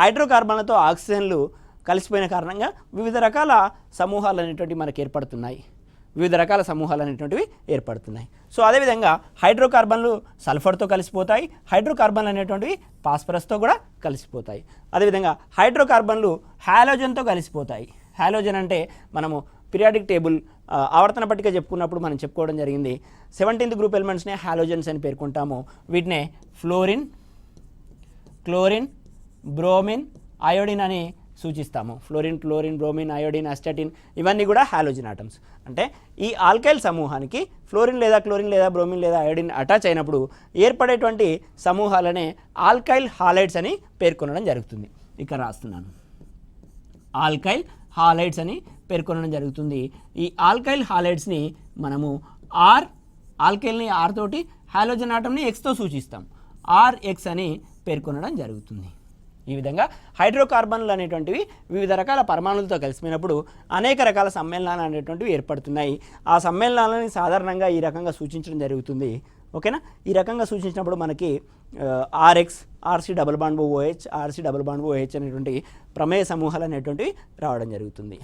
హైడ్రోకార్బన్లతో ఆక్సిజన్లు కలిసిపోయిన కారణంగా వివిధ రకాల సమూహాలు అనేటువంటివి మనకు ఏర్పడుతున్నాయి. వివిధ రకాల సమూహాలు అనేటువంటివి ఏర్పడుతున్నాయి. సో అదేవిధంగా హైడ్రోకార్బన్లు సల్ఫర్తో కలిసిపోతాయి. హైడ్రోకార్బన్లు అనేటువంటివి పాస్పరస్తో కూడా కలిసిపోతాయి. అదేవిధంగా హైడ్రోకార్బన్లు హాలోజన్తో కలిసిపోతాయి. హాలోజన్ అంటే మనము పిరియాడిక్ టేబుల్ ఆవర్తన పట్టిక చెప్పుకున్నప్పుడు మనం చెప్పుకోవడం జరిగింది. సెవెంటీన్త్ గ్రూప్ ఎలిమెంట్స్నే హాలోజన్స్ అని పేర్కొంటాము. వీటినే ఫ్లోరిన్ క్లోరిన్ బ్రోమిన్ అయోడిన్ అని సూచిస్తాము. Fluorine chlorine bromine iodine astatine ఇవన్నీ కూడా హాలోజిన్ ఆటమ్స్ అంటే ఈ ఆల్కైల్ సమూహానికి ఫ్లోరిన్ లేదా క్లోరిన్ లేదా బ్రోమిన్ లేదా అయోడిన్ అటాచ్ అయినప్పుడు ఏర్పడేటువంటి సమూహాలనే ఆల్కైల్ హాలైడ్స్ అని పేర్కొనడం జరుగుతుంది. ఇక్కడ రాస్తున్నాను. ఆల్కైల్ హాలైడ్స్ అని పేర్కొనడం జరుగుతుంది. ఈ ఆల్కైల్ హాలైడ్స్ని మనము ఆర్ ఆల్కైల్ని ఆర్ తోటి హాలోజన్ ఆటమ్ని ఎక్స్తో సూచిస్తాం. ఆర్ ఎక్స్ అని పేర్కొనడం జరుగుతుంది. ఈ విధంగా హైడ్రోకార్బన్లు అనేటువంటివి వివిధ రకాల పరమాణులతో కలిసిపోయినప్పుడు అనేక రకాల సమ్మేళనాలు అనేటువంటివి ఏర్పడుతున్నాయి. ఆ సమ్మేళనాలని సాధారణంగా ఈ రకంగా సూచించడం జరుగుతుంది. ఓకేనా? ఈ రకంగా సూచించినప్పుడు మనకి RX RC double bond OH RC double bond OH అనేటువంటి ప్రమేయ సమూహాలు అనేటువంటివి రావడం జరుగుతుంది.